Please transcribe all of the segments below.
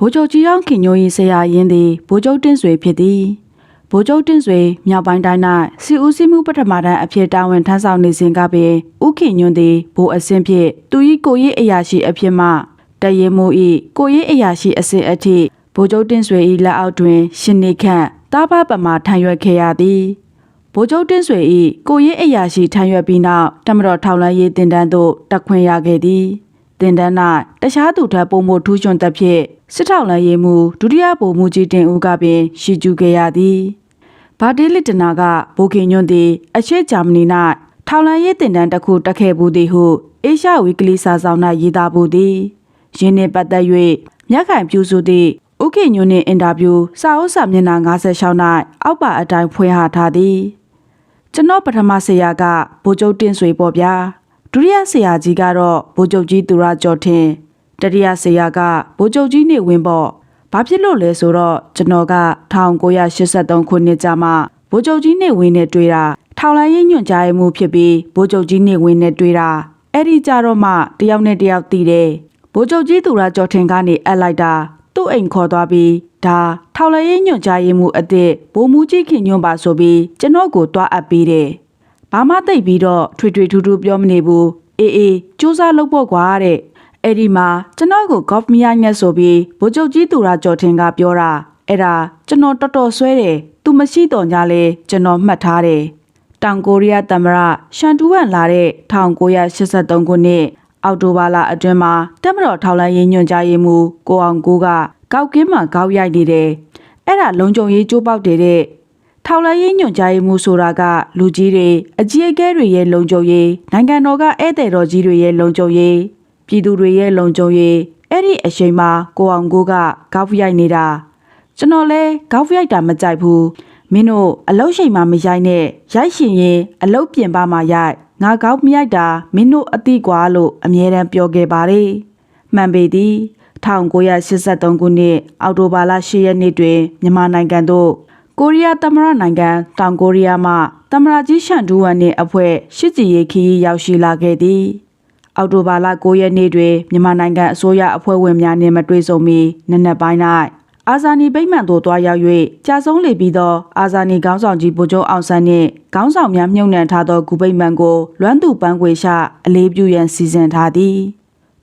ဗိုလ်ချုပ်ကြီးအောင်ခင်ညို၏ဆရာရင်းသည်ဗိုလ်ချုပ်တင့်ဆွေဖြစ်သည်ဗိုလ်ချုပ်တင့်ဆွေမြောက်ပိုင်းတိုင်း၌စီဦးစီးမှုပထမတန်းအဖြစ်တာဝန်ထမ်းဆောင်နေစဉ်ကပင်ဥခင်ညွန့်သည်ဗိုလ်အဆင့်ဖြင့်သူ၏ကိုရေးအရာရှိအဖြစ်မှတရဲမိုး၏ကိုရေးအရာရှိအဆင့်အထိဗိုလ်ချုပ်တင့်ဆွေ၏လက်အောက်တွင်ရှင်နေခန့်တာဘပမာထံရွက်ခဲ့ရသည်ဗိုလ်ချုပ်တင့်ဆွေ၏ကိုရေးအရာရှိထံရွက်ပြီးနောက်တမတော်ထောက်လန်းရေးတင်တန်းသို့တက်ခွင့်ရခဲ့သည် တင်တန်း၌တခြားသူထပ်ပုံမှုထူးချွန်သက်ဖြင့်စစ်ထောက်လမ်းရေးမှုဒုတိယဗိုလ်မှူးကြီးတင်ဦးကပင်ရှိကျူခဲ့ရသည်။ဘာတေးလစ်တနာကဘိုခင်ညွန့်သည်အရှေ့ဂျာမနီ၌ထောက်လမ်းရေးတင်တန်းတစ်ခုတက်ခဲ့ဘူးသည်ဟုအေရှာဝီကလီစာဆောင်၌ရေးသားဘူးသည်။ရင်းနှင့်ပတ်သက်၍မြက်ခိုင်ပြူစုသည့်ဥခေညွန့်နှင့်အင်တာဗျူးစာအုပ်စာမျက်နှာ56၌အောက်ပါအတိုင်းဖွင့်ဟထားသည်။ကျွန်တော်ပထမဆရာကဗိုလ်ချုပ်တင်ဆွေပေါ့ဗျာ ဒုတိယဆရာကြီးကတော့ဗိုလ်ချုပ်ကြီးသူရကျော်ထင်တတိယဆရာကဗိုလ်ချုပ်ကြီးနေဝင်းပေါ့ဘာဖြစ်လို့လဲဆိုတော့ကျွန်တော်က1983ခုနှစ်ကြာမှဗိုလ်ချုပ်ကြီးနေဝင်းနဲ့တွေ့တာထောင်လိုင်းရင်ညွန့်ကြားရမှုဖြစ်ပြီးဗိုလ်ချုပ်ကြီးနေဝင်းနဲ့တွေ့တာအဲ့ဒီကြတော့မှတယောက်နဲ့တယောက်တည်တယ်ဗိုလ်ချုပ်ကြီးသူရကျော်ထင်ကနေအပ်လိုက်တာသူ့အိမ်ခေါ်သွားပြီးဒါထောင်လိုင်းရင်ညွန့်ကြားရမှုအစ်စ်ဗိုလ်မူကြီးခင်ညွန့်ပါဆိုပြီးကျွန်တော်ကိုတွားအပ်ပေးတယ် ဘာမှသိပ်ပြီးတော့ထွေထွေထူးထူးပြောမနေဘူးအေးအေးစူးစမ်းလုပ်ဖို့ကွာတဲ့အဲ့ဒီမှာကျွန်တော်ကို golf မရညက်ဆိုပြီးဗိုလ်ချုပ်ကြီးသူရကျော်ထင်ကပြောတာအဲ့ဒါကျွန်တော်တော်တော်ဆွဲတယ်သူမရှိတော့ညလဲကျွန်တော်မှတ်ထားတယ်တောင်ကိုရီးယားသမ္မတရှန်တူဝမ်လာတဲ့1983ခုနှစ်အောက်တိုဘာလအတွင်းမှာတက်မတော်ထောက်လိုင်းရေးညွှန်ကြားရေးမှူးကိုအောင်ကိုကကောက်ကင်းမှာကောက်ရိုက်နေတယ်အဲ့ဒါလုံခြုံရေးကြိုးပေါက်တယ်တဲ့ ထောက်လိုင်းရေးညွန့်ကြားရေးမှုဆိုတာကလူကြီးတွေအကြီးအကဲတွေရဲ့လုံခြုံရေးနိုင်ငံတော်ကဧည့်သည်တော်ကြီးတွေရဲ့လုံခြုံရေးပြည်သူတွေရဲ့လုံခြုံရေးအဲ့ဒီအချိန်မှာကိုအောင်ကိုကကောက်ရိုက်နေတာကျွန်တော်လဲကောက်ရိုက်တာမကြိုက်ဘူးမင်းတို့အလုတ်ချိန်မှမရိုက်နဲ့ရိုက်ရှင်ရင်အလုတ်ပြင်ပါမှရိုက်ငါကောက်မရိုက်တာမင်းတို့အတိကွာလို့အမြဲတမ်းပြောခဲ့ပါတယ်မှန်ပေသည်1983ခုနှစ်အောက်တိုဘာလ10ရက်နေ့တွင်မြန်မာနိုင်ငံသို့ ကိုရီးယားသမ္မတနိုင်ငံတောင်ကိုရီးယားမှသမ္မတကြီးရှန်ဒူဝမ်နှင့်အဖွဲ့ရှစ်ကြည်ရေးခရီးရောက်ရှိလာခဲ့သည်အောက်တိုဘာလ9ရက်နေ့တွင်မြန်မာနိုင်ငံအစိုးရအဖွဲ့ဝင်များနှင့်မတွေ့ဆုံမီနက်နက်ပိုင်း၌အာဇာနည်ဗိမ့်မှန်သို့တွားရောက်၍ကြာဆုံးလေပြီးသောအာဇာနည်ခေါင်းဆောင်ကြီးဗိုလ်ချုပ်အောင်ဆန်းနှင့်ခေါင်းဆောင်များမြုပ်နှံထားသောဂူဗိမ့်မှန်ကိုလွမ်းသူပန်းခွေရှအလေးပြုရန်စီစဉ်ထားသည်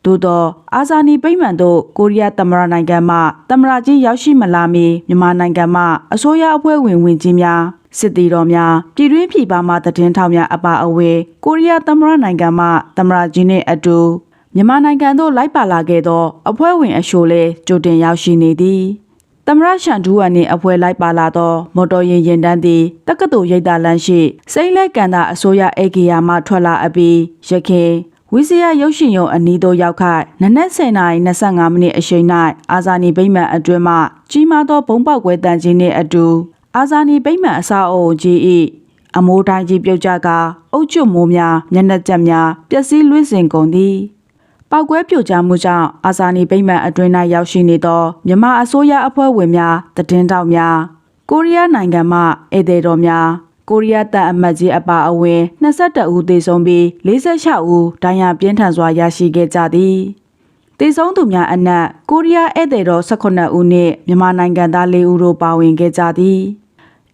သို့သောအာဇာနည်ဗိမ့်မှန်တို့ကိုရီးယားသမ္မတနိုင်ငံမှသမ္မတကြီးရောက်ရှိမလာမီမြန်မာနိုင်ငံမှအစိုးရအဖွဲ့ဝင်ဝင်ကြီးများစစ်တီတော်များပြည်တွင်းပြည်ပမှသတင်းထောက်များအပါအဝင်ကိုရီးယားသမ္မတနိုင်ငံမှသမ္မတကြီးနှင့်အတူမြန်မာနိုင်ငံသို့လိုက်ပါလာခဲ့သောအဖွဲ့ဝင်အရှို့လဲကြိုတင်ရောက်ရှိနေသည်သမ္မတရှန်ဒူဝမ်နှင့်အဖွဲ့လိုက်ပါလာသော မော်တော်ယာဉ်ရင်တန်းသည်တက္ကသိုလ်ရိပ်သာလမ်းရှိစိမ့်လက်ကန်သာအစိုးရအေဂီယာမှထွက်လာအပြီးရခင် ဝီစီယာရုပ်ရှင်ရုံအနီးသို့ရောက်ခိုက်နနက်10:25မိနစ်အချိန်၌အာဇာနည်ဗိမ့်မှန်အတွင်းမှကြီးမားသောဘုံပေါက်ကွဲတန်ကြီးနှင့်အတူအာဇာနည်ဗိမ့်မှန်အဆောက်အအုံကြီး၏အမိုးတိုင်းကြီးပြုတ်ကျကအုတ်ကျွတ်မိုးများမျက်နှာကျက်များပျက်စီးလွင့်စင်ကုန်သည်ပောက်ကွဲပြိုကျမှုကြောင့်အာဇာနည်ဗိမ့်မှန်အတွင်း၌ရောက်ရှိနေသောမြန်မာအစိုးရအဖွဲ့ဝင်များတည်င်းတောက်များကိုရီးယားနိုင်ငံမှဧည့်သည်တော်များ ကိုရီးယားတပ်အမတ်ကြီးအပါအဝင်22ဦးသေဆုံးပြီး46ဦးဒဏ်ရာပြင်းထန်စွာရရှိခဲ့ကြသည်သေဆုံးသူများအနက်ကိုရီးယားဧည့်သည်တော်18ဦးနှင့်မြန်မာနိုင်ငံသား4ဦးတို့ပါဝင်ခဲ့ကြသည်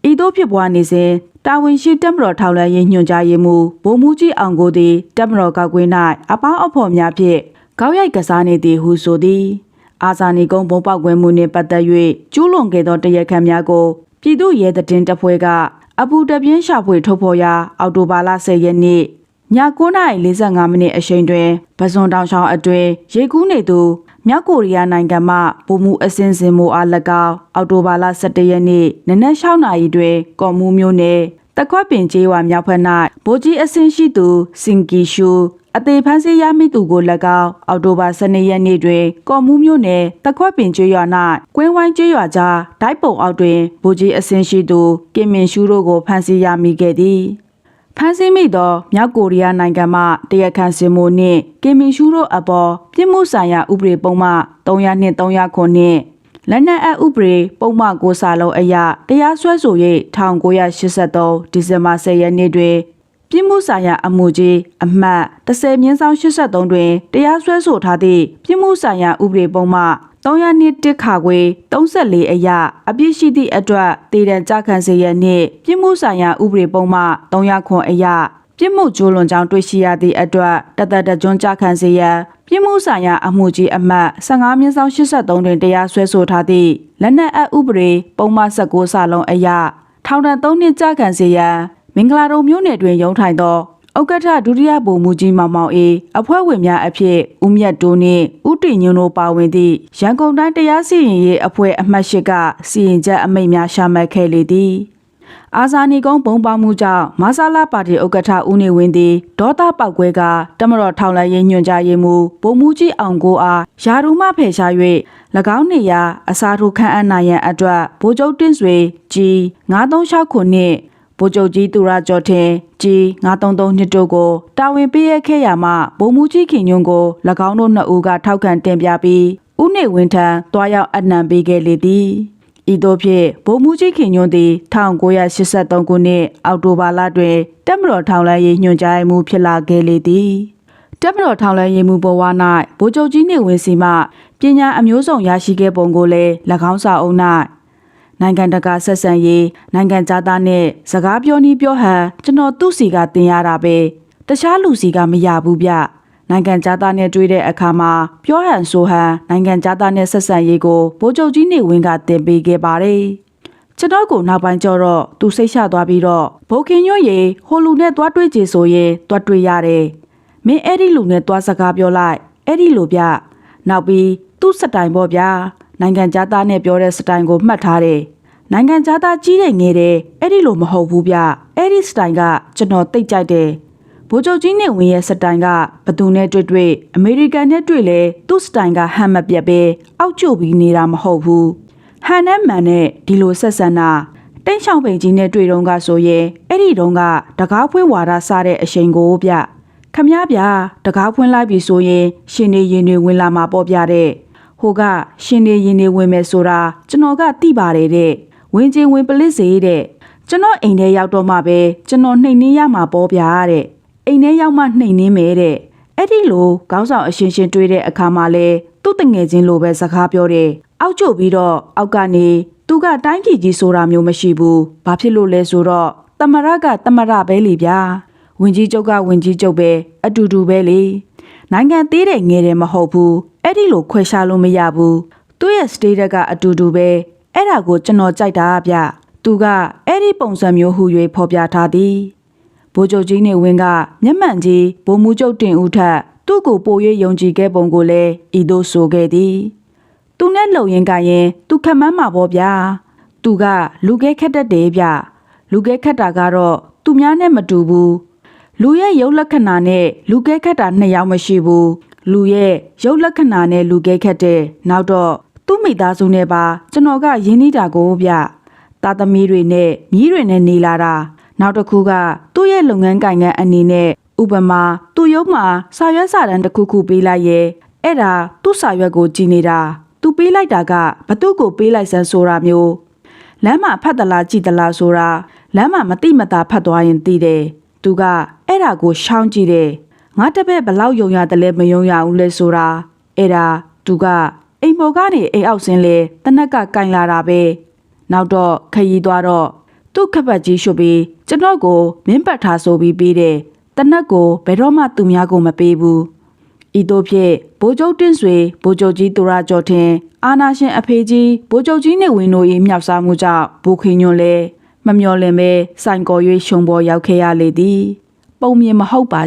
ဤသို့ဖြစ်ပွားနေစဉ်တာဝန်ရှိတပ်မတော်ထောက်လှမ်းရေးညွှန်ကြားရေးမှူးဗိုလ်မှူးကြီးအောင်ကိုသည်တပ်မတော်ကောက်ကွင်း၌အပေါင်းအဖော်များဖြင့်ကောက်ရိုက်ကစားနေသည်ဟုဆိုသည်အာဇာနည်ကုန်းဘုံပေါက်ကွဲမှုနှင့်ပတ်သက်၍ကျူးလွန်ခဲ့သောတရားခံများကို ပြည်သူ့ရဲတည်င်းတပ်ဖွဲ့ကအပူတပြင်းရှာဖွေထုတ်ဖော်ရာအော်တိုဘာလ10ရက်နေ့ည9:45မိနစ်အချိန်တွင်ပဇွန်တောင်ချောင်းအတွင်းရေကူးနေသူမြောက်ကိုရီးယားနိုင်ငံမှဗိုလ်မှူးအစင်စင်မိုအား၎င်းအော်တိုဘာလ17ရက်နေ့နနက်6နာရီတွင်ကော်မှုမျိုးနယ်တခွက်ပင်ကျေးဝါမြောက်ဖက်၌ဗိုလ်ကြီးအစင်ရှိသူစင်ကီရှူ အသေးဖမ်းဆီးရမိသူကို၎င်းအော်တိုဘာ12ရက်နေ့တွင် ကော်မှုမျိုးနယ်တခွက်ပင်ကျွရွာ၌ကွင်းဝိုင်းကျွရွာကြားဒိုက်ပုံအောက်တွင်ဗိုလ်ကြီးအစင်ရှိသူကင်မင်ရှူတို့ကိုဖမ်းဆီးရမိခဲ့သည်ဖမ်းဆီးမိသောမြောက်ကိုရီးယားနိုင်ငံမှတရားခံစင်မိုနှင့်ကင်မင်ရှူတို့အပေါ်ပြစ်မှုဆိုင်ရာဥပဒေပုံမှ300နှင့်300ခုနှင့်လက်နက်အပ်ဥပဒေပုံမှန်ကိုစာလုံးအရတရားစွဲဆို၍1983ဒီဇင်ဘာ10ရက်နေ့တွင် ပြစ်မှုဆိုင်ရာအမှုကြီးအမှတ်30မြင်းဆောင်83တွင်တရားစွဲဆိုထားသည့်ပြစ်မှုဆိုင်ရာဥပဒေပုံမှ300တစ်ခါခွေ34အရာအပြစ်ရှိသည့်အတွက်တည်တံကြခံစေရနှင့်ပြစ်မှုဆိုင်ရာဥပဒေပုံမှ300ခွန်အရာပြစ်မှုကျူးလွန်ကြောင်းတွေ့ရှိရသည့်အတွက်တသက်တကြွကြခံစေရန်ပြစ်မှုဆိုင်ရာအမှုကြီးအမှတ်15မြင်းဆောင်83တွင်တရားစွဲဆိုထားသည့်လက်နက်အပ်ဥပဒေပုံမှ19စာလုံးအရာထောင်ဒဏ်3နှစ်ကြခံစေရန် မင်္ဂလာတုံမြို့နယ်တွင်ရုံးထိုင်သောဥက္ကဋ္ဌဒုတိယဗိုလ်မှူးကြီးမောင်မောင်အေးအဖွဲ့ဝင်များအဖြစ်ဦးမြတ်တိုးနှင့်ဦးတင်ညွန့်တို့ပါဝင်သည့်ရန်ကုန်တိုင်းတရားစီရင်ရေးအဖွဲ့အမှတ်၈ကစီရင်ချက်အမိန့်များရှာမှတ်ခဲ့လေသည်အာဇာနည်ကုန်းပုံပေါမှုကြောင့်မဆာလာပါတီဥက္ကဋ္ဌဦးနေဝင်းသည်ဒေါသပောက်ကွဲကတမတော်ထောင်လိုက်ရေးညွှန်ကြားရေးမှူးဗိုလ်မှူးကြီးအောင်ကိုအားယာရုမဖယ်ရှား၍၎င်းနေရာအစားထိုးခန့်အပ်နိုင်ရန်အတွက်ဗိုလ်ချုပ်တင့်ဆွေကြီး936ခုနှစ် ဗိုလ်ချုပ်ကြီးသူရကျော်ထင်ကြီး933နှစ်တို့ကိုတာဝန်ပေးရခဲ့ရမှဗိုလ်မှူးကြီးခင်ညွန့်ကို၎င်းတို့နှစ်ဦးကထောက်ခံတင်ပြပြီးဦးနေဝင်းထံတွားရောက်အနံပေးခဲ့လေသည်ဤသို့ဖြင့်ဗိုလ်မှူးကြီးခင်ညွန့်သည်1983ခုနှစ်အောက်တိုဘာလတွင်တက်မတော်ထောင်လှမ်းရေးညွှန်ကြားမှုဖြစ်လာခဲ့လေသည်တက်မတော်ထောင်လှမ်းရေးမှုဘဝ၌ဗိုလ်ချုပ်ကြီးနေဝင်စီမှပညာအမျိုးစုံရရှိခဲ့ပုံကိုလည်း၎င်းစာအုပ်၌ နိုင်ငံတကာဆက်ဆံရေးနိုင်ငံသားနဲ့စကားပြောနည်းပြောဟန်ကျွန်တော်သူ့စီကတင်ရတာပဲတခြားလူစီကမရဘူးဗျနိုင်ငံသားနဲ့တွေ့တဲ့အခါမှာပြောဟန်ဆိုဟန်နိုင်ငံသားနဲ့ဆက်ဆံရေးကိုဗိုလ်ချုပ်ကြီးနေဝင်ကတင်ပေးခဲ့ပါတယ်ကျွန်တော်ကိုနောက်ပိုင်းကျတော့သူစိတ်ချသွားပြီးတော့ဘိုခင်ညွန့်ရေဟိုလူနဲ့သွားတွေ့ကြဆိုရင်သွားတွေ့ရတယ်မင်းအဲ့ဒီလူနဲ့သွားစကားပြောလိုက်အဲ့ဒီလိုဗျနောက်ပြီးသူ့စတိုင်ပေါ့ဗျာ နိုင်ငံသားနဲ့ပြောတဲ့စတိုင်ကိုမှတ်ထားတယ်နိုင်ငံသားကြီးတဲ့ငယ်တယ်အဲ့ဒီလိုမဟုတ်ဘူးဗျအဲ့ဒီစတိုင်ကကျွန်တော်တိတ်ကြိုက်တယ်ဗိုလ်ချုပ်ကြီးနဲ့ဝင်ရဲ့စတိုင်ကဘသူနဲ့တွေ့တွေ့အမေရိကန်နဲ့တွေ့လဲသူ့စတိုင်ကဟန်မပြတ်ပဲအောက်ကျပြီးနေတာမဟုတ်ဘူးဟန်နဲ့မှန်နဲ့ဒီလိုဆက်ဆံတာတိတ်ဆောင်ပိန်ကြီးနဲ့တွေ့တော့ကဆိုရင်အဲ့ဒီတုန်းကတကားဖွင့်ဝါဒစားတဲ့အချိန်ကိုဗျခမည်းဗျာတကားဖွင့်လိုက်ပြီဆိုရင်ရှင်နေရင်တွေဝင်လာမှာပေါ့ဗျတဲ့ ဟိုကရှင်နေရင်တွေဝင်မယ်ဆိုတာကျွန်တော်ကသိပါတယ်တဲ့ဝင်ချင်းဝင်ပလစ်စေတဲ့ကျွန်တော်အိမ်ထဲရောက်တော့မှပဲကျွန်တော်နှိမ်နှင်းရမှာပေါ့ဗျာတဲ့အိမ်ထဲရောက်မှနှိမ်နှင်းမယ်တဲ့အဲ့ဒီလိုခေါင်းဆောင်အရှင်ရှင်တွေ့တဲ့အခါမှာလဲသူ့တငယ်ချင်းလိုပဲစကားပြောတယ်အောက်ကျပြီးတော့အောက်ကနေသူကတိုင်းပြည်ကြီးဆိုတာမျိုးမရှိဘူးဘာဖြစ်လို့လဲဆိုတော့တမရကတမရပဲလေဗျာဝင်ကြီးချုပ်ကဝင်ကြီးချုပ်ပဲအတူတူပဲလေနိုင်ငံသေးတဲ့ငယ်တယ်မဟုတ်ဘူး အဲ့ဒီလိုခွဲခြားလို့မရဘူးသူ့ရဲ့ state ကအတူတူပဲအဲ့ဒါကိုကျွန်တော်ကြိုက်တာဗျသူကအဲ့ဒီပုံစံမျိုးဟူ၍ဖော်ပြထားသည်ဗိုလ်ချုပ်ကြီးနေဝင်းကမျက်မှန်ကြီးဗိုလ်မှူးချုပ်တင်ဦးထက်သူ့ကိုပို၍ယုံကြည်ခဲ့ပုံကိုလည်းဤသို့ဆိုခဲ့သည်သူနဲ့လုံရင်ကရင်သူခက်မန်းမှာပေါ့ဗျာသူကလူခဲခက်တတ်တယ်ဗျလူခဲခက်တာကတော့သူများနဲ့မတူဘူးလူရဲ့ရုပ်လက္ခဏာနဲ့လူခဲခက်တာနှစ်ယောက်မရှိဘူး လူရဲ့ရုပ်လက္ခဏာနဲ့လူခဲခက်တဲ့နောက်တော့သူ့မိသားစုနဲ့ပါကျွန်တော်ကရင်းနှီးတာကိုဗျသားသမီးတွေနဲ့မြီးတွေနဲ့နေလာတာနောက်တစ်ခုကသူ့ရဲ့လုပ်ငန်းကိုင်ငန်းအနေနဲ့ဥပမာသူ့ရုံးမှာစာရွက်စာတမ်းတစ်ခုခုပေးလိုက်ရဲ့အဲ့ဒါသူ့စာရွက်ကိုကြည်နေတာသူပေးလိုက်တာကဘသူ့ကိုပေးလိုက်စမ်းဆိုတာမျိုးလမ်းမှာဖတ်သလားကြည်သလားဆိုတာလမ်းမှာမတိမတာဖတ်သွားရင်သိတယ်သူကအဲ့ဒါကိုရှောင်းကြည့်တယ် ငါတပည့်ဘလောက်ယုံရတယ်လဲမယုံရဘူးလဲဆိုတာအဲ့ဒါသူကအိမ်ပေါ်ကနေအိမ်အောက်ဆင်းလေတနက်ကကင်လာတာပဲနောက်တော့ခရီးသွားတော့သူ့ခက်ပတ်ကြီးရှုပ်ပြီးကျွန်တော်ကိုမင်းပတ်ထားဆိုပြီးပေးတယ်တနက်ကိုဘယ်တော့မှသူများကိုမပေးဘူးဤသို့ဖြင့်ဘိုးချုပ်တင့်ဆွေဘိုးချုပ်ကြီးသူရကျော်ထင်အာနာရှင်အဖေကြီးဘိုးချုပ်ကြီးနဲ့ဝင်းတို့၏မြောက်စားမှုကြောင့်ဘိုးခင်ညွန့်လဲမမျော်လင့်ပဲစိုင်ကော်၍ရှုံပေါ်ရောက်ခဲ့ရလေသည် ပုံမြင်မဟုတ်ပါ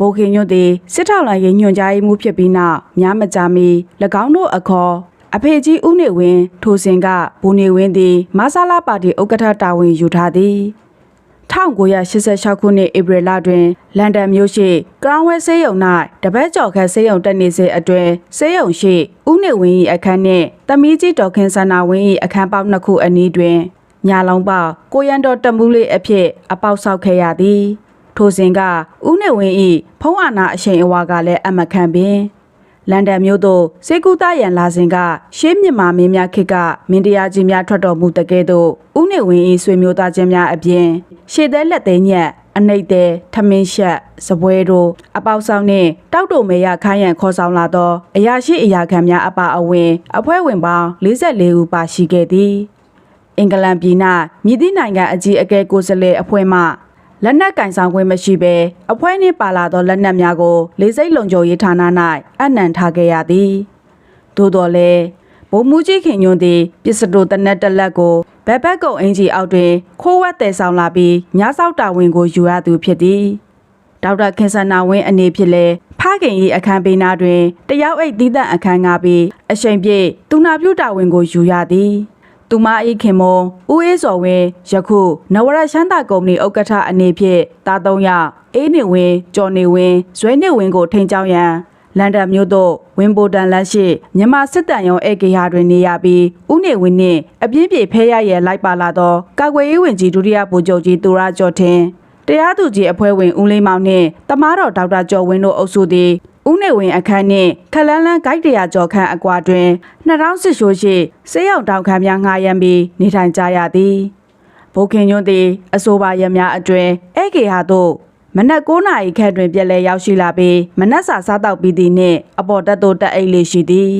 ကြီးဘိုခင်ညွတ်သည်စစ်ထောက်လိုင်းရေးညွှန်ကြားရေးမှူးဖြစ်ပြီးနောက်များမကြာမီ၎င်းတို့အခေါ်အဖေကြီးဦးနေဝင်းထိုစဉ်ကဘူနေဝင်းသည်မဆာလာပါတီဥက္ကဋ္ဌတာဝန်ယူထားသည်1986ခုနှစ်ဧပြီလတွင်လန်ဒန်မြို့ရှိကရောင်းဝဲဆေးရုံ၌တပတ်ကျော်ခန့်ဆေးရုံတက်နေစေအတွင်ဆေးရုံရှိဦးနေဝင်း၏အခန်းနှင့်တမီးကြီးဒေါခင်ဆန္နာဝင်း၏အခန်းပေါက်နှစ်ခုအနီးတွင်ညာလုံးပေါက်ကိုရန်တော်တမူးလေးအဖြစ်အပေါက်ဆောက်ခဲ့ရသည် ထိုစဉ်ကဦးနေဝင်း၏ဖုံးအာနာအရှိန်အဝါကလည်းအမခံပင်လန်ဒန်မြို့သို့စေကူသားရန်လာစဉ်ကရှေးမြမာမင်းများခေတ်ကမင်းတရားကြီးများထွက်တော်မူတကဲ့သို့ဦးနေဝင်း၏ဆွေမျိုးသားချင်းများအပြင်ရှေ့သေးလက်သေးညက်အနှိတ်တဲ့ထမင်းရှက်စပွဲတို့အပေါက်ဆောင်နှင့်တောက်တုံမေရခိုင်းရန်ခေါ်ဆောင်လာသောအရာရှိအရာခံများအပါအဝင် အဖွဲ့ဝင်ပေါင်း44ဦးပါရှိခဲ့သည်အင်္ဂလန်ပြည်၌မြည်သည့်နိုင်ငံအကြီးအကဲကိုယ်စားလှယ်အဖွဲ့မှ လက်နက်ကင်ဆောင်ခွင့်မရှိဘဲအဖွဲ့နှင့်ပါလာသောလက်နက်များကိုလေးစိတ်လုံခြုံရေးဌာန၌အနှံထားခဲ့ရသည်သို့တော်လည်းဘုံမူကြီးခင်ညွန်းသည်ပစ္စတိုတနက်တစ်လက်ကိုဘက်ဘက်ကုံအင်ဂျီအောက်တွင်ခိုးဝက်တည်ဆောင်လာပြီးညဆောက်တာဝန်ကိုယူရသူဖြစ်သည်ဒေါက်တာခင်ဆန္နာဝင်းအနေဖြင့်လည်းဖခင်၏အခန်းပေးနာတွင်တယောက်အိတ်သီးသန့်အခန်းငါပြီးအချိန်ပြည့်သူနာပြုတာဝန်ကိုယူရသည် သူမ၏ခင်မွန်ဦးအေးစော်ဝင်းယခုနဝရရှမ်းသာကုမ္ပဏီဥက္ကဋ္ဌအနေဖြင့်တာသုံးယောက်အေးနေဝင်းကျော်နေဝင်းဇွဲနေဝင်းကိုထိန်ချောင်းရန်လန်ဒန်မြို့သို့ဝင်းဘိုတန်လမ်းရှိမြန်မာစစ်တမ်းရုံးအေကေဟာတွင်နေရပြီးဦးနေဝင်းနှင့်အပြင်းပြေဖဲရရဲ့လိုက်ပါလာသောကာကွယ်ရေးဝန်ကြီးဒုတိယဗိုလ်ချုပ်ကြီးသူရကျော်ထင်းတရားသူကြီးအဖွဲ့ဝင်ဦးလေးမောင်နှင့်တမားတော်ဒေါက်တာကျော်ဝင်းတို့အုပ်စုသည် ဦးနေဝင်းအခန်းနှင့်ခလန်းလန်းဂိုက်တရာကျော်ခန့်အကွာတွင်2010ရှိုးရှိစေးရောက်တောင်ခံများငှားရမ်းပြီးနေထိုင်ကြရသည်ဘိုခင်ညွန်းသည်အဆိုပါရများအတွင်အေကေဟာသို့မနက်9နာရီခန့်တွင်ပြက်လဲရောက်ရှိလာပြီးမနက်စာစားတောက်ပြီးသည်နှင့်အပေါ်တက်သို့တက်အိတ်လေးရှိသည်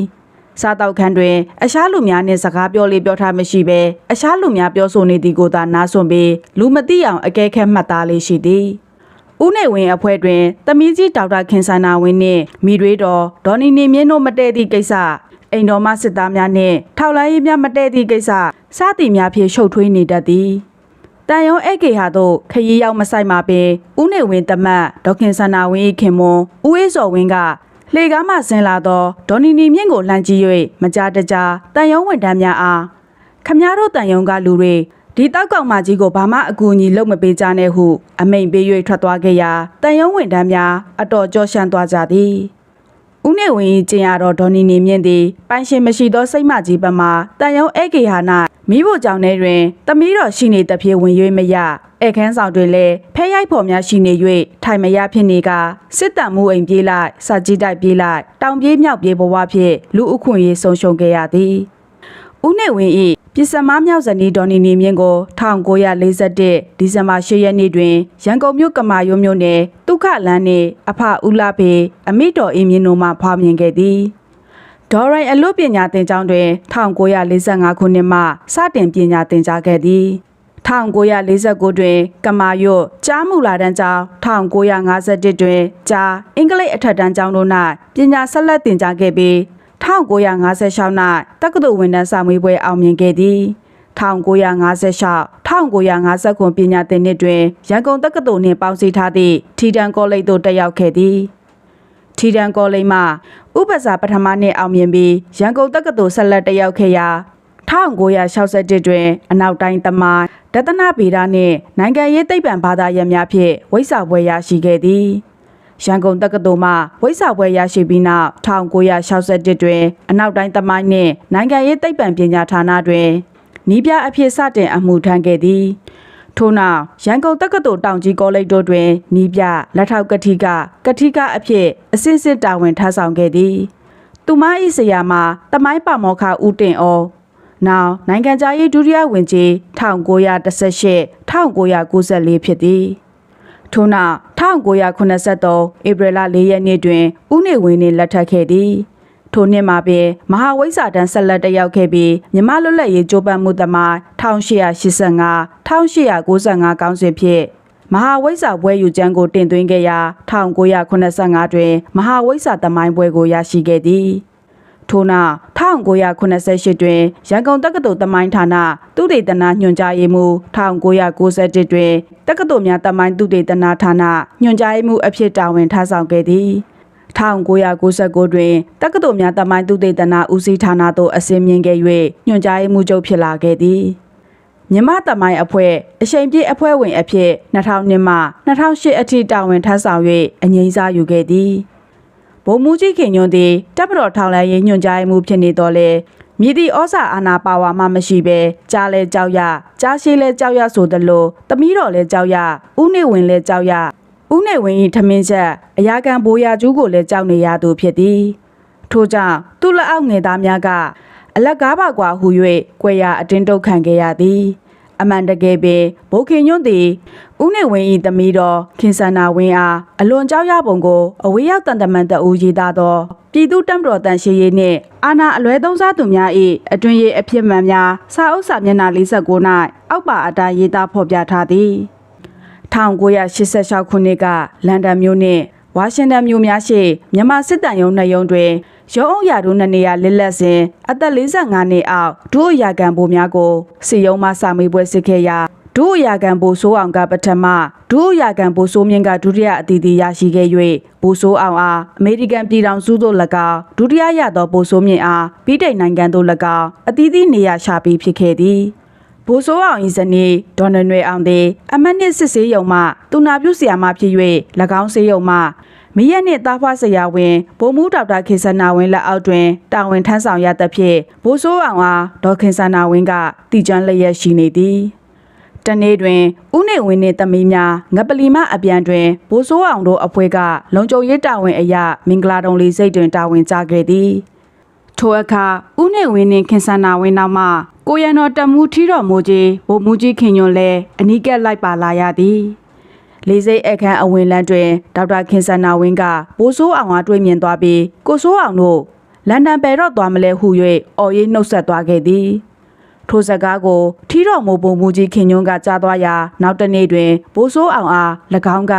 စားတောက်ခန်းတွင်အရှားလူများနှင့်စကားပြောလေးပြောထားမရှိဘဲအရှားလူများပြောဆိုနေသည်ကိုသာနားဆွပြီးလူမသိအောင်အကဲခက်မှတ်သားလေးရှိသည် ဦးနေဝင်းအဖွဲ့တွင်တမီးကြီးဒေါက်တာခင်ဆန္နာဝင်းနှင့်မိတွေးတော်ဒေါ်နီနေမြင့်တို့မတည့်သည့်ကိစ္စအိမ်တော်မစစ်သားများနှင့်ထောက်လိုင်းရေးများမတည့်သည့်ကိစ္စစသည်များဖြင့်ရှုပ်ထွေးနေတတ်သည်တန်ယုံအေကေဟာတို့ခရီးရောက်မဆိုင်မှာပင်ဦးနေဝင်းတမတ်ဒေါက်ခင်ဆန္နာဝင်း၏ခင်မွန်ဦးအေးစော်ဝင်းကလေကားမှဆင်းလာသောဒေါ်နီနီမြင့်ကိုလှမ်းကြည့်၍မကြတကြားတန်ယုံဝန်တန်းများအားခမည်းတော်တန်ယုံကလူတွေ ဒီတောက်ကောင်မကြီးကိုဘာမှအကူအညီလုပ်မပေးကြနဲ့ဟုအမိန်ပေး၍ထွက်သွားခဲ့ရာတန်ယုံဝန်တန်းများအတော်ကြောရှမ်းသွားကြသည်ဦးနေဝင်း၏ကျင်ရတော့ဒေါ်နီနေမြင့်သည်ပိုင်ရှင်မရှိသောစိတ်မကြီးပမာတန်ယုံအေကေဟာ၌မိဖို့ကြောင့်ထဲတွင်တမီးတော်ရှိနေသဖြင့်ဝင်၍မရဧခန်းဆောင်တွင်လည်းဖဲရိုက်ဖော်များရှိနေ၍ထိုင်မရဖြစ်နေကစစ်တမ်းမှုအိမ်ပြေးလိုက်စာကြည့်တိုက်ပြေးလိုက်တောင်ပြေးမြောက်ပြေးဘဝဖြင့်လူအခွင့်ရေးဆုံးရှုံးခဲ့ရသည်ဦးနေဝင်း၏ ပြည်စမမြောက်ဇနီးဒေါ်နီနေမြင့်ကို1941ဒီဇင်ဘာ10ရက်နေ့တွင်ရန်ကုန်မြို့ကမာရွတ်မြို့နယ်ဒုက္ခလန်းနှင့်အဖဦးလာဖေအမိတော်အင်းမြင့်တို့မှဖွားမြင်ခဲ့သည်ဒေါ်ရိုင်အလို့ပညာသင်ကျောင်းတွင်1945ခုနှစ်မှစတင်ပညာသင်ကြားခဲ့သည်1949တွင် ကမာရွတ်ကြားမူလာတန်းကျောင်း1951တွင်ကြားအင်္ဂလိပ်အထက်တန်းကျောင်းတို့၌ပညာဆက်လက်သင်ကြားခဲ့ပြီး 1956၌တက္ကသိုလ်ဝန်ထမ်းစာမေးပွဲအောင်မြင်ခဲ့သည်1956 1959ပညာသင်နှစ်တွင်ရန်ကုန်တက္ကသိုလ်နှင့်ပေါင်းစည်းထားသည့်ထီတန်ကောလိပ်သို့တက်ရောက်ခဲ့သည်ထီတန်ကောလိပ်မှဥပစာပထမနှစ်အောင်မြင်ပြီးရန်ကုန်တက္ကသိုလ်ဆက်လက်တက်ရောက်ခဲ့ရာ1961တွင်အနောက်တိုင်းသမိုင်းဒသနာဗေဒနှင့်နိုင်ငံရေးသိပ္ပံဘာသာရပ်များဖြင့်ဝိစာဘွဲရရှိခဲ့သည် ရန်ကုန်တက္ကသိုလ်မှဝိစာဘွဲရရှိပြီးနောက်1961တွင်အနောက်တိုင်းသမိုင်းနှင့်နိုင်ငံရေးသိပ္ပံပညာဌာနတွင်နီးပြအဖြစ်စတင်အမှုထမ်းခဲ့သည်ထို့နောက်ရန်ကုန်တက္ကသိုလ်တောင်ကြီးကောလိပ်တို့တွင်နီးပြလက်ထောက်ကတိကကတိကအဖြစ်အစစ်စစ်တာဝန်ထမ်းဆောင်ခဲ့သည်သူမ၏ဆရာမတမိုင်းပါမောခဦးတင်အောနောက်နိုင်ငံခြားရေးဒုတိယဝန်ကြီး1918 1994ဖြစ်သည် ထို့နောက်1983ဧပြီလ4ရက်နေ့တွင်ဦးနေဝင်းနှင့်လက်ထပ်ခဲ့သည်ထိုနှစ်မှာပင်မဟာဝိဇ္ဇာတန်းဆက်လက်တက်ရောက်ခဲ့ပြီးမြမလွတ်လပ်ရေးကြိုးပမ်းမှုသမိုင်း1885 1895ကောင်းစဉ်ဖြင့်မဟာဝိဇ္ဇာဘွဲယူကျမ်းကိုတင်သွင်းခဲ့ရာ1985တွင်မဟာဝိဇ္ဇာသမိုင်းဘွဲကိုရရှိခဲ့သည် ထို့နောက်1988တွင်ရန်ကုန်တက္ကသိုလ်သမိုင်းဌာနသုတေသနညွှန်ကြားရေးမှူး1991တွင်တက္ကသိုလ်များသမိုင်းသုတေသနဌာနညွှန်ကြားရေးမှူးအဖြစ်တာဝန်ထမ်းဆောင်ခဲ့သည်1999တွင်တက္ကသိုလ်များသမိုင်းသုတေသနဦးစီးဌာနသို့အစင်းမြင့်ခဲ့၍ညွှန်ကြားရေးမှူးချုပ်ဖြစ်လာခဲ့သည်မြမသမိုင်းအဖွဲ့အချိန်ပြည့်အဖွဲ့ဝင်အဖြစ်2002မှ2008အထိတာဝန်ထမ်းဆောင်၍အငိမ့်စားယူခဲ့သည် ဗိုလ်မှူးကြီးခင်ညွန်းသည်တပ်မတော်ထောင်လှမ်းရေးညွှန်ကြားရေးမှူးဖြစ်နေတော်လဲမြည်သည့်ဩဇာအာဏာပါဝါမှမရှိဘဲကြားလဲကြောက်ရကြားရှိလဲကြောက်ရဆိုသလိုတမီးတော်လဲကြောက်ရဥနေဝင်လဲကြောက်ရဥနေဝင်၏ထမင်းချက်အရာကန်ဘိုးရကျူးကိုလဲကြောက်နေရသူဖြစ်သည်ထို့ကြောင့်သူ့လက်အောက်ငယ်သားများကအလက်ကားပါကွာဟူ၍ကွယ်ရအတင်းတုတ်ခံခဲ့ရသည် အမှန်တကယ်ပင်ဘိုခင်ညွန့်သည်ဦးနေဝင်း၏သမီးတော်ခင်စန္နာဝင်းအားအလွန်ကြောက်ရပုံကိုအဝေးရောက်တန်တမန်တအူရေးသားသောပြည်သူတံတော်တန်ရှိရေးနှင့်အာနာအလွဲသုံးစားသူများ၏အတွင်ရေးအဖြစ်မှန်များစာအုပ်စာမျက်နှာ49၌အောက်ပါအတိုင်းရေးသားဖော်ပြထားသည်1986ခုနှစ်ကလန်ဒန်မြို့နှင့်ဝါရှင်တန်မြို့များရှိမြန်မာစစ်တမ်းရုံးနှစ်ရုံးတွင် ရုံးအုပ်ရာထူးနှစ်နေရာလစ်လက်စဉ်အသက်45နှစ်အောက်ဒုအရာခံဗိုလ်များကိုစီယုံမှစာမေးပွဲစစ်ခဲ့ရာဒုအရာခံဗိုလ်စိုးအောင်ကပထမဒုအရာခံဗိုလ်စိုးမြင့်ကဒုတိယအတီးတီရရှိခဲ့၍ဗိုလ်စိုးအောင်အားအမေရိကန်ပြည်ထောင်စုသို့၎င်းဒုတိယရသောဗိုလ်စိုးမြင့်အားပြည်ထိုင်နိုင်ငံသို့၎င်းအတီးတီနေရာချပြီးဖြစ်ခဲ့သည်ဘိုးစိုးအောင်ဤဇနီးဒေါ်နနွေအောင်သည်အမတ်နှစ်စစ်ဆေးရုံမှတူနာပြုဆရာမဖြစ်၍၎င်းဆေးရုံမှ မိရက်နှင့်သားဖွားဆရာဝန်ဘိုးမူဒေါက်တာခေစနာဝင်းလက်အောက်တွင်တာဝန်ထမ်းဆောင်ရသဖြင့်ဘိုးစိုးအောင်အားဒေါ်ခေစနာဝင်းကတည်ကျွမ်းလျက်ရှိနေသည်တနေ့တွင်ဦးနေဝင်းနှင့်သမီးများငပလီမအပြန်တွင်ဘိုးစိုးအောင်တို့အဖွဲ့ကလုံခြုံရေးတာဝန်အရမင်္ဂလာတုံလေးစိတ်တွင်တာဝန်ကျခဲ့သည်ထိုအခါဦးနေဝင်းနှင့်ခင်ဆန္နာဝင်းနောက်မှကိုရံတော်တမှုထီတော်မူကြီးဗိုလ်မူကြီးခင်ညွန့်လဲအနီးကပ်လိုက်ပါလာရသည် လေးစိတ်အခန်းအဝင်လန်းတွင်ဒေါက်တာခင်ဆန္နာဝင်းကဘိုးစိုးအောင်အားတွေ့မြင်သွားပြီးကိုစိုးအောင်တို့လန်ဒန်ပဲတော့သွားမလဲဟု၍အော်ရေးနှုတ်ဆက်သွားခဲ့သည်ထိုစကားကိုထီတော်မူဗိုလ်မူကြီးခင်ညွန့်ကကြားသွားရာနောက်တစ်နေ့တွင်ဘိုးစိုးအောင်အား၎င်းက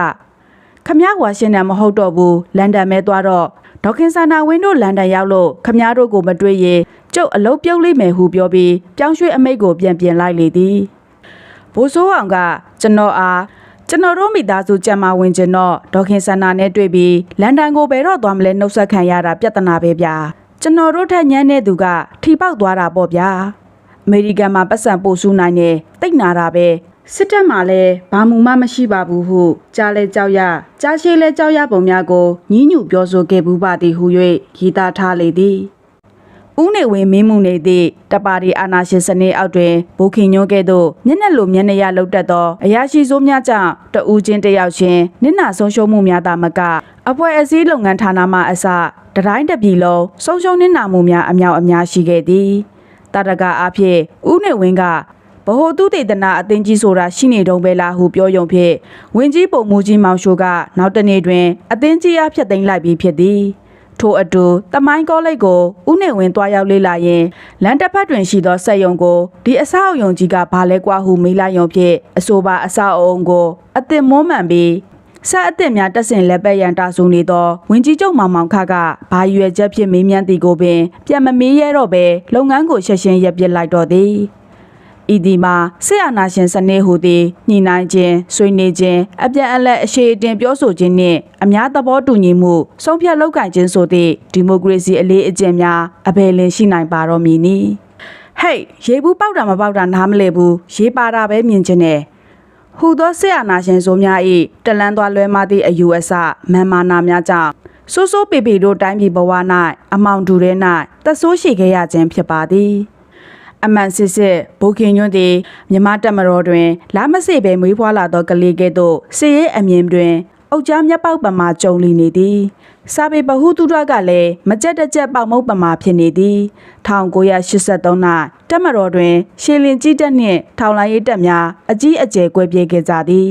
ခမည်းဝါရှင်တန်မဟုတ်တော့ဘူးလန်ဒန်ပဲသွားတော့ဒေါက်ခင်ဆန္နာဝင်းတို့လန်ဒန်ရောက်လို့ခမည်းတို့ကိုမတွေ့ရင်ကျုပ်အလုပ်ပြုတ်လိမ့်မယ်ဟုပြောပြီးပြောင်းရွှေ့အမိတ်ကိုပြန်ပြင်လိုက်လေသည်ဘိုးစိုးအောင်ကကျွန်တော်အား ကျွန်တော်တို့မိသားစုကြံမာဝင်ကျွန်တော်ဒေါက်ခင်ဆန္နာနဲ့တွေ့ပြီးလန်ဒန်ကိုဘယ်တော့သွားမလဲနှုတ်ဆက်ခံရတာပြဿနာပဲဗျာကျွန်တော်တို့ထက်ညမ်းတဲ့သူကထီပေါက်သွားတာပေါ့ဗျာအမေရိကန်မှာပတ်စံပို့ဆူနိုင်တယ်တိတ်နာတာပဲစစ်တပ်မှာလည်းဘာမှမမရှိပါဘူးဟုကြားလဲကြောက်ရကြားရှိလဲကြောက်ရပုံများကိုညှဉ်းညူပြောဆိုခဲ့ဘူးပါသည်ဟု၍ရေးသားထားလေသည် ဦးနေဝင်းမင်းမှုနေသည့်တပါတီအာနာရှင်စနစ်အောက်တွင်ဘိုခင်ညွန့်ကဲ့သို့မျက်နှာလိုမျက်နှာရလောက်တတ်သောအရာရှိစိုးများကြောင့်တဦးချင်းတစ်ယောက်ချင်းနစ်နာဆုံးရှုံးမှုများသာမကအဖွဲ့အစည်းလုပ်ငန်းဌာနမှအစတတိုင်းတစ်ပြည်လုံးဆုံးရှုံးနစ်နာမှုများအမြောက်အများရှိခဲ့သည်တတကအားဖြင့်ဦးနေဝင်းကဗဟိုတုတေသနာအသင်းကြီးဆိုတာရှိနေတုံးပဲလားဟုပြောယုံဖြင့်ဝင်းကြီးပုံမူကြီးမောင်ရှိုးကနောက်တနေ့တွင်အသင်းကြီးအားဖြတ်သိမ်းလိုက်ပြီးဖြစ်သည် ထို့အတူတမိုင်းကောလိပ်ကိုဦးနေဝင်းတွားရောက်လေ့လာရင်လန်တစ်ဖက်တွင်ရှိသောစက်ယုံကိုဒီအဆောက်အယုံကြီးကဘာလဲကွာဟုမေးလိုက်ယုံဖြင့်အဆိုပါအဆောက်အအုံကိုအသစ်မွမ်းမှန်ပြီးဆက်အစ်စ်များတက်ဆင်လက်ပတ်ရန်တာဆူနေသောဝင်းကြီးကျုံမောင်မောင်ခကဘာရွယ်ချက်ဖြင့်မေးမြန်းသည်ကိုပင်ပြန်မမေးရတော့ပဲလုပ်ငန်းကိုရှက်ရှင်းရပ်ပစ်လိုက်တော့သည် ဤဒီမှာဆေးအာနာရှင်စနစ်ဟူသည်ညှိနှိုင်းခြင်းဆွေးနွေးခြင်းအပြန်အလှန်အရှိအတင်ပြောဆိုခြင်းနှင့်အများသဘောတူညီမှုဆုံးဖြတ်လောက်ကင်ခြင်းဆိုသည့်ဒီမိုကရေစီအလေးအကျင့်များအဘယ်လင်ရှိနိုင်ပါတော့မည်နည်းဟေးရေဘူးပေါက်တာမပေါက်တာနားမလဲဘူးရေပါတာပဲမြင်ခြင်းနဲ့ဟူသောဆရာနာရှင်ဆိုများ၏တလန်းသွားလွဲမသည့်အယူအဆမန်မာနာများကြောင့်ဆိုးဆိုးပေပေတို့တိုင်းပြည်ဘဝ၌အမောင်တူထဲ၌သက်ဆိုးရှိခဲ့ရခြင်းဖြစ်ပါသည် အမှန်စစ်စစ်ဘိုခင်ညွန့်သည်မြမတက်မတော်တွင်လာမစေပဲမွေးဖွားလာသောကလေးကဲ့သို့စည်ရဲအမြင်တွင်အုတ်ကြားမျက်ပေါက်ပမာကြုံလီနေသည်စာပေဘဟုတုဒကလည်းမကြက်တကြက်ပေါက်မုတ်ပမာဖြစ်နေသည်1983၌တက်မတော်တွင် ရှေလင်ကြီးတက်နှင့်ထောင်လိုင်းရေးတက်များအကြီးအကျယ်ကွဲပြေးခဲ့ကြသည်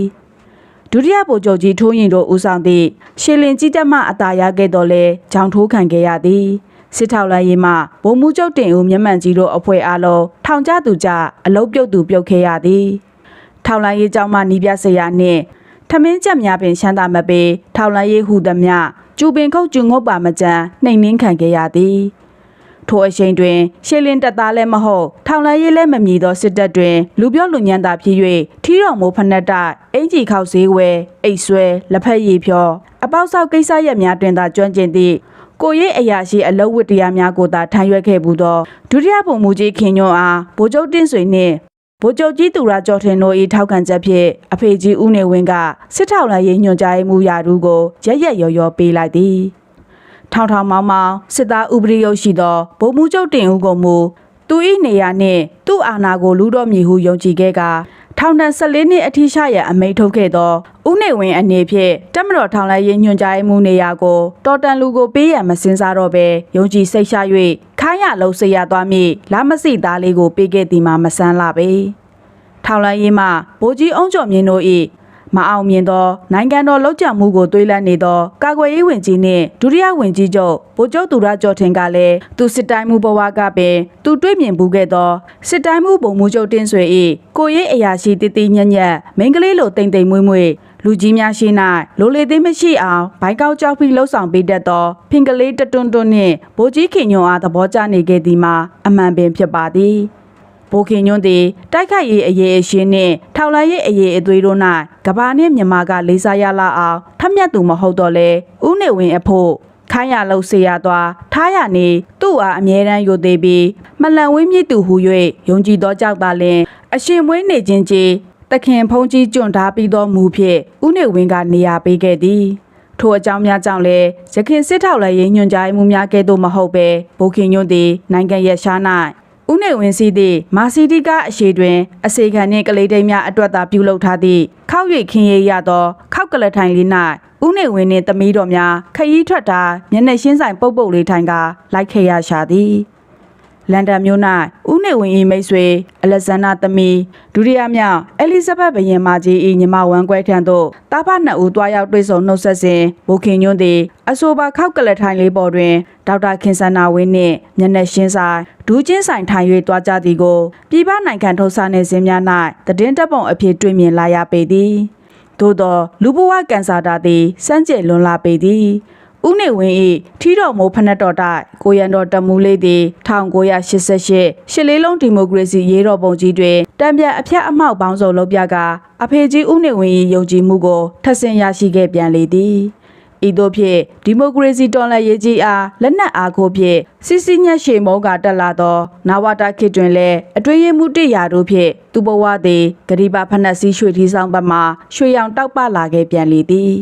ဒုတိယဗိုလ်ချုပ်ကြီးထိုးရင်တို့ဦးဆောင်သည့်ရှေလင်ကြီးတက်မှအသာရခဲ့တော်လဲဂျောင်ထိုးခံခဲ့ရသည် စစ်ထောက်လိုင်းရေးမှဗိုလ်မှူးချုပ်တင်ဦးမျက်မှန်ကြီးတို့အဖွဲ့အားလုံးထောင်ကျသူကြအလုတ်ပြုတ်သူပြုတ်ခဲ့ရသည်ထောင်လိုင်းရေးကြောင်းမှနီးပြဆရာနှင့်ထမင်းချက်များပင်ရှမ်းသာမပေးထောင်လိုင်းရေးဟုသည်မြကျူပင်ခုတ်ကျူငုတ်ပါမကြံနှိမ်နှင်းခံခဲ့ရသည်ထိုအချိန်တွင်ရှေလင်းတက်သားလည်းမဟုတ်ထောင်လိုင်းရေးလည်းမမြည်သောစစ်တပ်တွင်လူပြောလူညံသာဖြစ်၍ထီတော်မိုးဖနက်တအင်ကြီးခောက်ဈေးဝဲအိတ်ဆွဲလက်ဖက်ရည်ဖြောအပေါက်ဆောက်ကိစ္စရက်များတွင်သာကျွမ်းကျင်သည့် ကိုရေးအရာရှိအလုတ်ဝတ္တရားများကိုသာထမ်းရွက်ခဲ့ဘူးသောဒုတိယဗိုလ်မှူးကြီးခင်ညွန့်အားဗိုလ်ချုပ်တင့်ဆွေနှင့်ဗိုလ်ချုပ်ကြီးသူရကျော်ထင်တို့၏ထောက်ခံချက်ဖြင့်အဖေကြီးဦးနေဝင်းကစစ်ထောက်လိုင်းရေးညွှန်ကြားမှုရာထူးကိုရက်ရက်ရော်ရော်ပေးလိုက်သည်ထောင်ထောင်မောင်းမောင်းစစ်သားဥပဒေရုပ်ရှိသောဗိုလ်မှူးချုပ်တင်ဦးကိုမူသူ၏နေရာနှင့်သူ့အာဏာကိုလူတော်မည်ဟုယုံကြည်ခဲ့က ထောင်ဒဏ်14နှစ်အထိရှရန်အမိန့်ထုတ်ခဲ့သောဦးနေဝင်းအနေဖြင့်တက်မတော်ထောင်လိုက်ရေးညွှန်ကြားမှုနေရာကိုတော်တန်လူကိုပေးရန်မစင်စားတော့ဘဲယုံကြည်စိတ်ရှာ၍ခိုင်းရလုံးစေရသွားမည်လာမစိသားလေးကိုပေးခဲ့သည်မှာမဆန်းလာပေထောက်လိုင်းရေးမှဗိုလ်ကြီးအောင်ကျော်မြင့်တို့၏ မအောင်မြင်သောနိုင်ငံတော်လောက်ကျမှုကိုတွေးလန့်နေသောကာကွယ်ရေးဝန်ကြီးနှင့်ဒုတိယဝန်ကြီးချုပ်ဗိုလ်ချုပ်သူရကျော်ထင်ကလည်းသူစစ်တိုင်းမှုဘဝကပင်သူတွေ့မြင်ဘူးခဲ့သောစစ်တိုင်းမှုပုံမှုချုပ်တင်းဆွေ၏ကိုရေးအရာရှိတည်တည်ညံ့ညံ့မိန်းကလေးလိုတိမ်တိမ်မွေ့မွေ့လူကြီးများရှိ၌လိုလေသေးမရှိအောင်ဘိုင်ကောက်ကြောက်ပြီးလှုပ်ဆောင်ပေးတတ်သောဖင်ကလေးတတွန်းတွန်းနှင့်ဗိုလ်ကြီးခင်ညွန်အားသဘောကျနေခဲ့သည်မှာအမှန်ပင်ဖြစ်ပါသည် ဘိုခင်ညွန်းသည်တိုက်ခိုက်ရေးအရေးအရှင်းနှင့်ထောက်လိုက်ရေးအရေးအသွေးတို့၌ကဘာနှင့်မြန်မာကလေးစားရလာအောင်ထက်မြက်သူမဟုတ်တော့လေဥနေဝင်အဖို့ခိုင်းရလို့ဆေးရသွားထားရနေသူ့အားအမြဲတမ်းယိုသေးပြီးမလန်ဝင်းမြစ်သူဟု၍ယုံကြည်သောကြောက်သာလင်အရှင်မွေးနေခြင်းကြီးတခင်ဖုံးကြီးကျွန့်ထားပြီးသောမူဖြင့်ဥနေဝင်းကနေရာပေးခဲ့သည်ထိုအကြောင်းများကြောင့်လည်းရခင်စစ်ထောက်လည်းရညွှန်ကြားမှုများကဲ့သို့မဟုတ်ပဲဘိုခင်ညွန့်သည်နိုင်ငံရဲ့ရှား၌ ဥနေဝင်စီသည့်မာစီတီကအရှိတွင် အစေခံနှင့်ကလေးတိမ်များအတွက်သာပြုလုပ်ထားသည့်ခောက်ရိတ်ခင်းရရသောခောက်ကလထိုင်လေး၌ဥနေဝင်နှင့်သမီးတော်များခရီးထွက်တာမျက်နှာရှင်းဆိုင်ပုတ်ပုတ်လေးထိုင်ကလိုက်ခဲ့ရရှာသည် လန်ဒန်မြို့၌ဦးနေဝင်၏မိတ်ဆွေအလက်ဇန္နာသမီးဒုတိယမြောက်အဲလီဇဘတ်ဘရင်မကြီး၏ညီမဝမ်းကွဲထံသို့တာဖနှစ်ဦးတွားရောက်တွေ့ဆုံနှုတ်ဆက်စဉ်ဘိုခင်ညွန့်သည်အဆိုပါခောက်ကလထိုင်လေးပေါ်တွင်ဒေါက်တာခင်စန္နာဝင်းနှင့်မျက်နှာရှင်းဆိုင်ဒူးချင်းဆိုင်ထိုင်၍တွားကြသည်ကိုပြည်ပနိုင်ငံထုတ်စာနယ်ဇင်းများ၌သတင်းတပ်ပုံအဖြစ်တွေ့မြင်လာရပေသည်သို့သောလူဘဝကန်ဆာတာသည်စမ်းကြယ်လွန်လာပေသည် ဦးနေဝင်း၏ထီတော်မိုးဖနက်တော်တိုက်ကိုရန်တော်တမူးလေးသည်1988ရှစ်လေးလုံးဒီမိုကရေစီရေးတော်ပုံကြီးတွင်တံပြန်အဖျက်အမှောက်ပေါင်းစုံလုပ်ပြကအဖေကြီးဦးနေဝင်း၏ယုံကြည်မှုကိုထပ်ဆင့်ရရှိခဲ့ပြန်လေသည်ဤသို့ဖြင့်ဒီမိုကရေစီတော်လှန်ရေးကြီးအားလက်နက်အားကိုဖြင့်စစ်စစ်ညက်ရှေမောကတက်လာသောနာဝတာခေတ်တွင်လည်းအတွေ့အမှုတရာတို့ဖြင့်သူဘဝသည်ဂရိပါဖနက်စည်းရွှေထီဆောင်ဘက်မှရွှေရောင်တောက်ပလာခဲ့ပြန်လေသည်